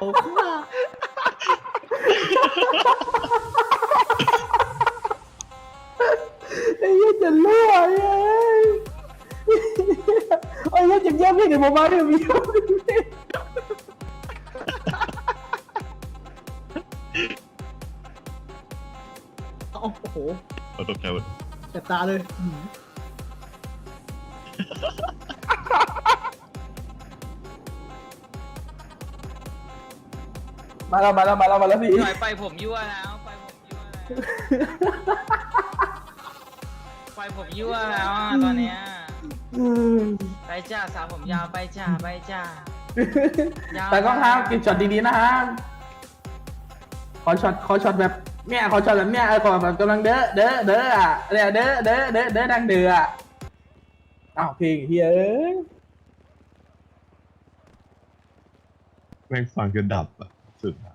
โอ้โหไอ้เหี้ยจะรั่วไอ้เอ้ยจะแย้ผมมาเนี่ยมีเโอ้โหเอาตกมด แสบตาเลย มาแล้วมาแล้วมาแล้วมาแล้วพี่หน่อยไปผมยั่วแล้วไปผมยั่วแล้วไปผมยั่วแล้วอะตอนเนี้ยไปจ้าสาวผมยาวไปจ้าไปจ้ายาวแต่ก็ครับเกินช็อตดีๆนะฮะขอช็อตขอช็อตแบบเนี่ยขอช็อตแบบเนี่ยเออขอแบบกำลังเด้อเด้อเด้ออะเนี่ยเด้อเด้อเด้อเด้อดังเด้ออะอ้าวเพลงเฮ้ยแม่งฟังจนดับอะสุดอะ